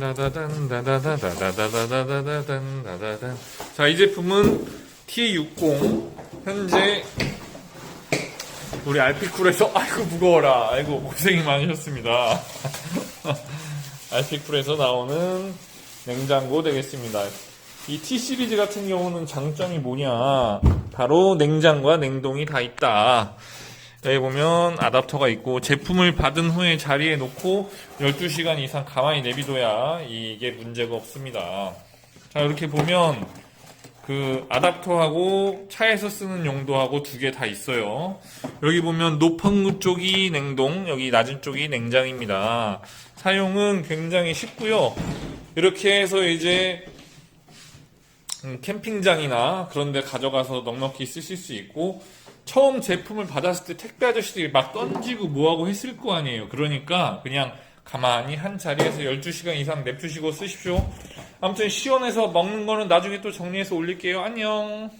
다다단 다다다다다다다다다단 다다단 자, 이 제품은 T60 현재 우리 알피쿨에서 아이고 무거워라. 아이고 고생이 많으셨습니다. 알피쿨에서 나오는 냉장고 되겠습니다. 이 T 시리즈 같은 경우는 장점이 뭐냐? 바로 냉장과 냉동이 다 있다 여기 보면 아답터가 있고 제품을 받은 후에 자리에 놓고 12시간 이상 가만히 내비둬야 이게 문제가 없습니다 자 이렇게 보면 그 아답터하고 차에서 쓰는 용도하고 두 개 다 있어요. 여기 보면 높은 쪽이 냉동, 여기 낮은 쪽이 냉장입니다. 사용은 굉장히 쉽고요. 이렇게 해서 이제 음, 캠핑장이나 그런 데 가져가서 넉넉히 쓰실 수 있고 처음 제품을 받았을 때 택배 아저씨들이 막 던지고 뭐하고 했을 거 아니에요. 그러니까 그냥 가만히 한 자리에서 12시간 이상 냅두시고 쓰십시오. 아무튼 시원해서 먹는 거는 나중에 또 정리해서 올릴게요. 안녕.